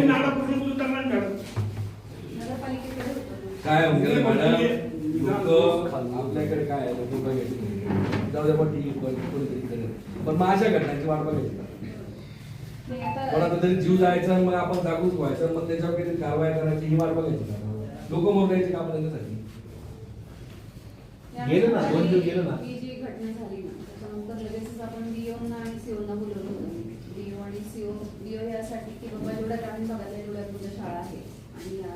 आम्ही नाडापूर्ण बोलू करणार मॅडम. काय होतं मॅडम? लोक आपल्याकडे काय आहे? लोक बघायचे जाऊ द्या पण कोणीतरी करेल. पण मग अशा घटनांची वाट बघायची आता- तरी जीव जायचा आणि मग आपण जागरूक व्हायचं मग त्याच्यावर काहीतरी कारवाई करायची ही वाट बघायची लोक मोरण्याची काम त्यांच्यासाठी. गेलं ना, दोन दिवस गेलं ना. ही जी घटना झाली ना त्याच्यानंतर लगेचच आपण डीओना आणि सीओना बोलवलं होतं. डीओ आणि सीओ बीओ यासाठी की बाबा जेवढ्या ग्रामीण भागातल्या जेवढ्या तुमच्या शाळा आहे आणि या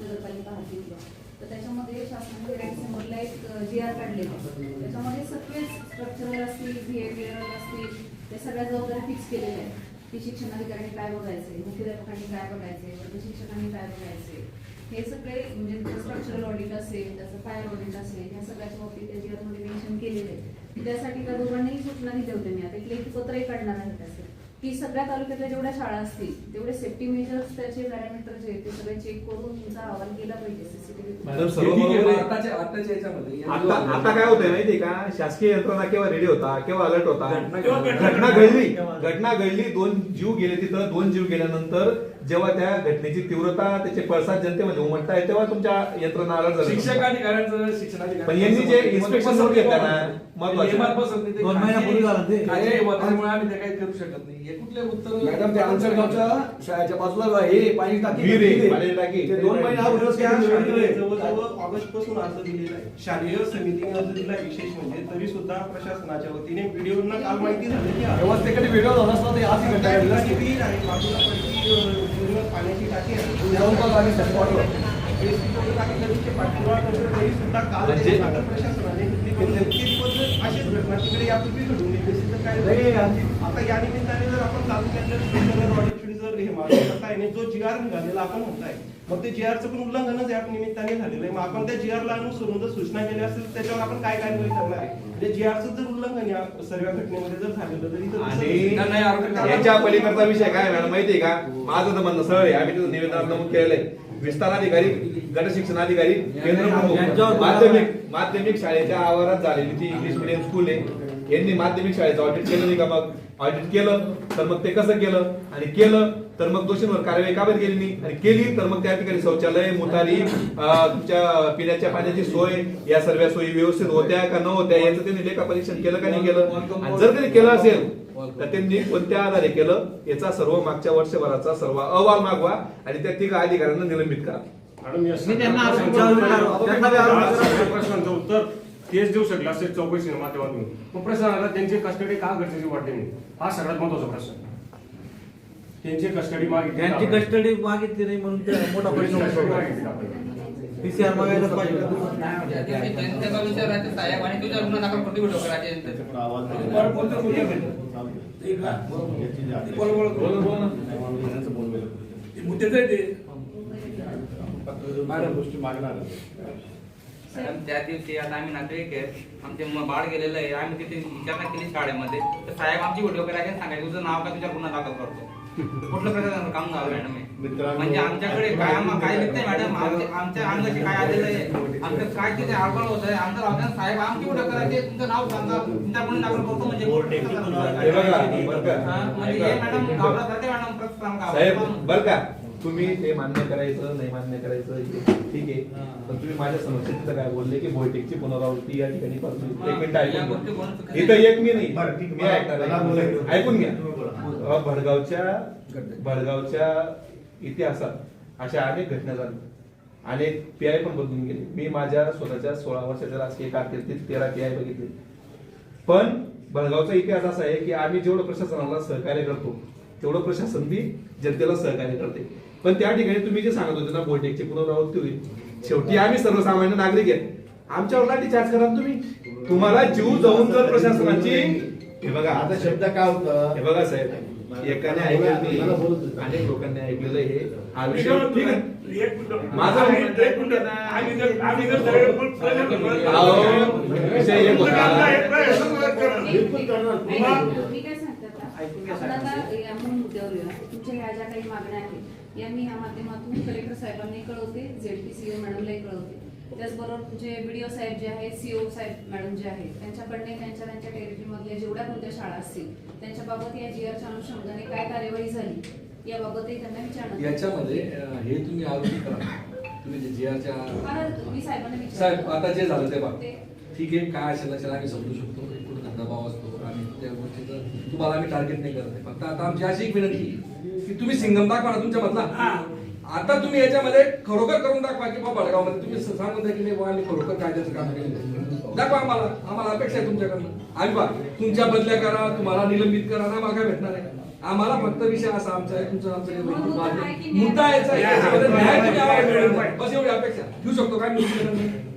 नगरपालिका हद्दीतल्या तर त्याच्यामध्ये शासनाने समोरला एक जी आर काढलेला त्याच्यामध्ये सगळेच स्ट्रक्चरल असतील बिहेवियरल असतील ते सगळ्या जबाबदाऱ्या फिक्स केलेल्या आहेत. की शिक्षणाधिकाऱ्यांनी काय बघायचे मुख्याध्यापकांनी काय बघायचे शिक्षकांनी काय बघायचे हे सगळे म्हणजे स्ट्रक्चरल ऑडिट असेल त्याचं फायर ऑडिट असेल ह्या सगळ्याच्या बाबतीत त्याची आतमध्ये मेन्शन केलेले आहे. त्यासाठी त्या दोघांनाही सूचना दिल्या होत्या मी. आता एक लेखी पत्रही काढणार आहे त्यासाठी की सगळ्या तालुक्यातल्या जेवढ्या शाळा असतील तेवढे सेफ्टी मेजर्स त्याचे पॅरामीटर जे आहेत ते सगळे चेक करून तुमचा अहवाल केला पाहिजे सीसीटीव्ही मॅडम, सर्व ठीक आहे, बरोबर पण आहे. आताच्या आताच्या याच्यामध्ये आता आता काय होतंय माहितीये का शासकीय यंत्रणा केव्हा रेडी होता केव्हा अलर्ट होता? घटना घडली घटना घडली दोन जीव गेले तिथं दोन जीव गेल्यानंतर जेव्हा त्या घटनेची तीव्रता त्याचे पडसाद जनतेमध्ये उमटताय तेव्हा तुमच्या यंत्रणा झाली शिक्षक अधिकाऱ्यांचं पण यांनी जे inspection नोट घेतलं ना, महत्वाचं. दोन महिन्यापूर्वी झालं ते. त्यामुळे आम्ही ते काही करू शकत नाही. हे कुठले उत्तर मॅडम त्या आंतरगावच्या शाळेच्या बाजूला हे पाणी टाकी आहे, आहे. दोन ऑगस्टपासून अर्ज दिलेला आहे. शालेय समितीने अर्ज दिला विशेष म्हणजे तरी सुद्धा प्रशासनाच्या वतीने व्हिडिओना काल माहिती आहे व्यवस्थेकडे व्हिडिओ झाला असता आज ही घटना आहे. बाजूला पूर्ण पाण्याची टाकी सुद्धा काल? म्हणजे- नाटक प्रशासनाने अशीच घटना तिकडे यापूर्वी घडून आता या निमित्ताने जर आपण तालुक्यातल्या हे जो जी आर निघालेला आपण म्हणताय मग ते जी आरचं पण उल्लंघनच या निमित्ताने झालेलं आहे. मग आपण त्या जी ला अनुसरून जर सूचना केल्या असेल त्याच्यावर आपण काय करणार आहे? म्हणजे जी आरचं जर उल्लंघन या सर्व घटनेमध्ये जर झालेलं तर याच्या पलीकडचा विषय काय मॅडम? माहितीये का? माझं तर म्हणणं सरळ आहे. आम्ही तिथं निवेदनात नमूद आहे. विस्तार अधिकारी गट शिक्षण अधिकारी केंद्र प्रमुख माध्यमिक माध्यमिक शाळेच्या आवारात झालेली ती इंग्लिश मिडियम स्कूल आहे. यांनी माध्यमिक शाळेचं ऑडिट केलं नाही का? मग ऑडिट केलं तर मग ते कसं केलं? आणि केलं तर मग दोषींवर कारवाई का बरं केली नाही? आणि केली तर मग त्या ठिकाणी शौचालय मुतारी तुमच्या पिण्याच्या पाण्याची सोय या सर्व सोयी व्यवस्थित होत्या का न होत्या याचं त्यांनी लेखा परीक्षण केलं का नाही केलं? आणि जर कधी केलं असेल तर त्यांनी कोणत्या आधारे केलं? याचा सर्व मागच्या वर्षभराचा सर्व अहवाल मागवा आणि त्या तिघ अधिकाऱ्यांना निलंबित करा. मॅडम त्यांना. त्यांना प्रश्नांचं उत्तर तेच देऊ शकले असेल चौकशीच्या माध्यमातून मग प्रश्नाला त्यांची कस्टडी का गरजेची वाटते नाही? हा सगळ्यात महत्त्वाचा प्रश्न. त्यांची कस्टडी मागितली त्यांची? कस्टडी मागितली नाही म्हणून ते मोठा प्रश्न. मागितली आपण? पीसीआर मागायलाच पाहिजे. त्यांचा विचार आहे साहेब आणि तुझ्या गुन्हा दाखल करायचे. ते गोष्टी मागणार मॅडम त्या दिवशी आता आम्ही नातेवाईक आहेत आमचे म- बाळ गेलेलं आहे. आम्ही तिथे विचारणा केली शाळेमध्ये. तर साहेब आमची व्हिडिओ करायचे आणि सांगायचे तुझं नाव का तुझ्या गुन्हा दाखल करतो? कुठलं प्रकारचं काम झालं मॅडम हे? म्हणजे आमच्याकडे काय आम्हा- काय नाही मॅडम आमच्या आमच्या अंगाशी काय आलेलं आहे? आमचं काय तिथे अडवळ होत आहे? आमचं राहतं साहेब आमची व्हिडिओ करायचे तुमचं नाव सांगा. तुमच्या गुन्हा दाखल करतो म्हणजे हे बघा हा, म्हणजे हे मॅडम घाबरत मॅडम प्रश्न साहेब बर का? तुम्ही ते मान्य करायचं नाही मान्य करायचं ठीक आहे. पण तुम्ही माझ्यासमोर तिथं काय बोलले की बोयटेकची पुनरावृत्ती या ठिकाणी करतो एक मिनिट या ऐकून इथं. एक मी नाही. बरं, ठीक आहे. मी ऐकणार. ऐकून घ्या. अ, भडगावच्या भडगावच्या इतिहासात अशा अनेक घटना झाल्या. अनेक पी आय पण बदलून गेले. मी माझ्या स्वतःच्या सोळा वर्षाच्या राजकीय कारकिर्दीत तेरा पी आय बघितले. पण भडगावचा इतिहास असा आहे की आम्ही जेवढं प्रशासनाला सहकार्य करतो तेवढं प्रशासन बी जनतेला सहकार्य करते. पण त्या ठिकाणी तुम्ही जे सांगत होते ना बोलटेकची पुनरावृत्ती होईल शेवटी आम्ही सर्वसामान्य नागरिक आहे आमच्यावर लाठी चार्ज करा ना तुम्ही तुम्हाला जीव जाऊन जर प्रशासनाची हे बघा आता शब्द काय होतं हे बघा साहेब एकाने ऐकलं अनेक लोकांनी ऐकलेलं हे हा विषय ठीक आहे. माझं- विषय एक होता. ऐकून घ्या. तुमच्या ह्या ज्या काही मागण्या आहेत या मी या माध्यमातून कलेक्टर साहेबांनी कळवते झेडपीसीओ मॅडमलाही कळवते. त्याचबरोबर तुमचे बीडीओ साहेब जे आहेत सीओ साहेब मॅडम जे आहेत त्यांच्याकडने त्यांच्या त्यांच्या टेरिटरी मधल्या जेवढ्या कोणत्या शाळा असतील त्यांच्या बाबत या जी आरच्या अनुषंगाने काय कार्यवाही झाली याबाबतही त्यांना विचारणार याच्यामध्ये हे तुम्ही आरोपी करा. तुम्ही जे साहेबांना विचारलं. साहेब आता जे झालं ते बघा. ते- ठीक आहे काय असेल असेल आम्ही समजू शकतो. कुठं दबाव असतो आणि त्या गोष्टीचं तुम्हाला आम्ही टार्गेट नाही करत आहे. फक्त आता आमची अशी एक विनंती आहे. की तुम्ही सिंगम दाखवा ना तुमच्या मधला आता तुम्ही याच्यामध्ये खरोखर करून दाखवा की बाबा भडगावमध्ये तुम्ही सांगत आहे की नाही बुवा आम्ही खरोखर कायद्याचं काम केलं दाखवा आम्हाला. आम्हाला अपेक्षा आहे तुमच्याकडनं. आम्ही बा तुमच्या बदल्या करा तुम्हाला निलंबित करा ना काय भेटणार आहे. आम्हाला फक्त विषय असा आमचा आहे तुमचा आमचा. मुद्दा याचा. बस एवढी अपेक्षा. घेऊ शकतो काय? मिळू शकत नाही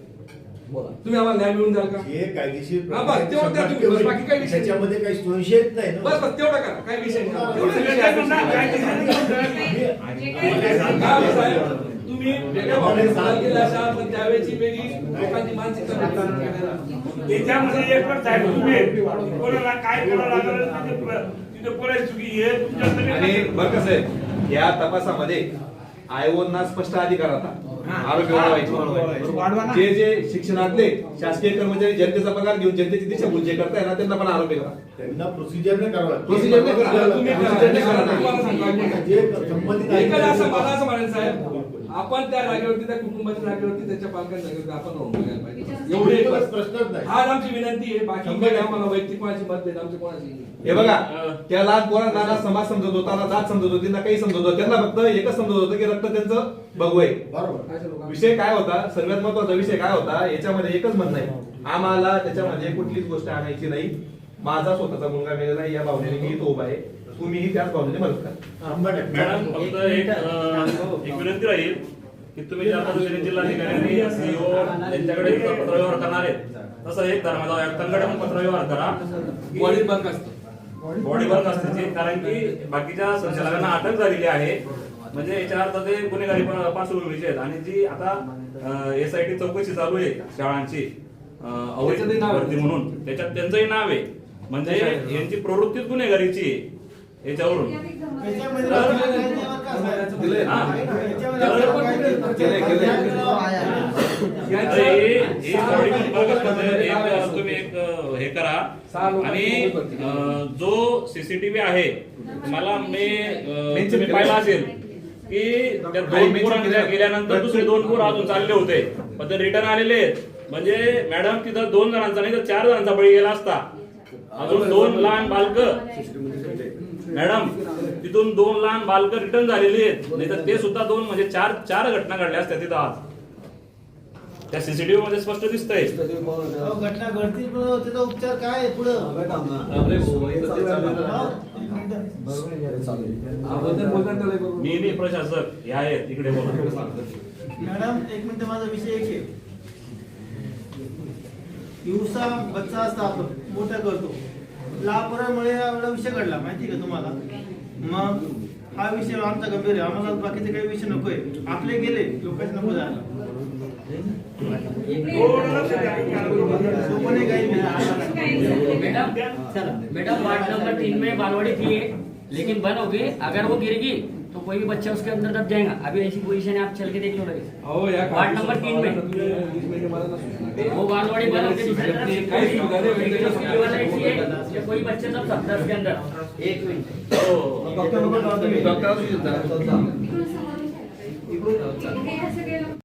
तुम्ही आम्हाला न्याय मिळून द्याल का? हे कायदेशीर हा, बस, तेवढं द्या तुम्ही. बस, बाकी काही विषय नाही. त्याच्यामध्ये काही संशय नाही ना? बस बस तेवढं करा. काही विषय नाही. तेवढं विषय काय आहे. हा, साहेब, तुम्ही वेगळ्या भावनेने सवाल केले असाल पण त्यावेळेची वेगळी लोकांची मानसिकता. त्याच्यामध्ये एक पण साहेब तुम्ही कोणाला काय करावं लागलं तिथे तिथे कोणाची चुकी आहे तुमच्या आणि बरं कसं आहे या तपासामध्ये आयोगांना स्पष्ट अधिकार होता. वाढवायचे जे जे शिक्षणातले शासकीय कर्मचारी जनतेचा पगार घेऊन जनतेची दिशाभूल जे करताय ना त्यांना पण आरोपी करा. त्यांना ऐकून घ्या. जे संबंधित मला असं म्हणायचं साहेब आपण त्या जागेवरती त्या कुटुंबाच्या जागेवरती त्याच्या पालकांच्या जागेवरती आपण राहून बघायला पाहिजे. एवढे. प्रश्नच नाही हा आमची विनंती आहे. बाकी काही आम्हाला वैयक्तिक कोणाची मत देत आमची कोणाची. हे बघा त्या लहान पोरांना ना समाज समजत होता ना जात समजत होती ना काही समजत होतं त्यांना फक्त एकच समजत होतं की रक्त त्यांचं भगवय बरोबर. विषय काय होता? सर्वात महत्त्वाचा विषय काय होता? याच्यामध्ये एकच म्हणणं आहे. आम्हाला त्याच्यामध्ये कुठलीच गोष्ट आणायची नाही. माझा स्वतःचा मुलगा मेलेला या भावनेने मी इथं उभा आहे. तुम्हीही त्याच भावनेने मदत करा. मॅडम फक्त एक अं, एक विनंती राहील की तुम्ही ज्या पद्धतीने जिल्हाधिकारी आणि सीओ यांच्याकडे पत्रव्यवहार करणार आहेत तसं एक धर्मादाय आयुक्तांकडे पण पत्रव्यवहार करा. बॉडीत बंद असतं. बॉडी वर्क असण्याची कारण की बाकीच्या संचालकांना अटक झालेली आहे. म्हणजे याच्या अर्थ ते गुन्हेगारी पण- पार्श्वभूमीचे आहेत. आणि जी आता एस आय टी चौकशी चालू आहे शाळांची अं, अवैध नाव आहे. भरती म्हणून. त्याच्यात त्यांचंही नाव आहे. म्हणजे यांची प्रवृत्तीच गुन्हेगारीची आहे. याच्यावरून. तुम्ही एक हे करा. आणि जो सीसीटीव्ही आहे मला मी. पाहिला असेल की त्या दोन पोरांच्या केलं. गेल्यानंतर दुसरे दोन पोर अजून चालले होते. पण ते रिटर्न आलेले आहेत. म्हणजे मॅडम तिथं दोन जणांचा नाही तर चार जणांचा बळी गेला असता. अजून दोन लहान बालक. मॅडम तिथून दोन लहान बालक रिटर्न झालेली आहेत. नाही तर ते सुद्धा दोन म्हणजे चार चार घटना घडल्या असत्या तिथं आज. त्या सीसीटीव्ही मध्ये स्पष्ट दिसतंय. घटना घडती त्याचा उपचार काय पुढं? हो, आहे. मी मी प्रशासक. हे आहेत इकडे बोला. मॅडम एक मिनिट माझा विषय एक आहे. दिवसा बच्चा असता आपण मोठा करतो. लापरामुळे एवढा विषय घडला माहिती का तुम्हाला मग हा विषय आमचा गंभीर आहे आम्हाला बाकीचे काही विषय नकोय आपले गेले लोकांचे नको जायला मैडम मैडम वार्ड नंबर तीन में बालवाड़ी थी लेकिन बंद होगी अगर वो गिरेगी तो कोई भी बच्चा उसके अंदर दब जाएगा अभी ऐसी पोजीशन है आप चल के देख लो लगे अहो, या वार्ड नंबर तीन में तुम्ही वीस मिनिटं मला ना सूचना द्या. वो बालवाड़ी बंद होकर दूसरी तरफ शिफ्ट काही सुविधा नाही, होगी। लेकिन उसकी वेगळी दीवार ऐसी है कि कोई बच्चे सब सब दस के अंदर एक मिनिट हो डॉक्टर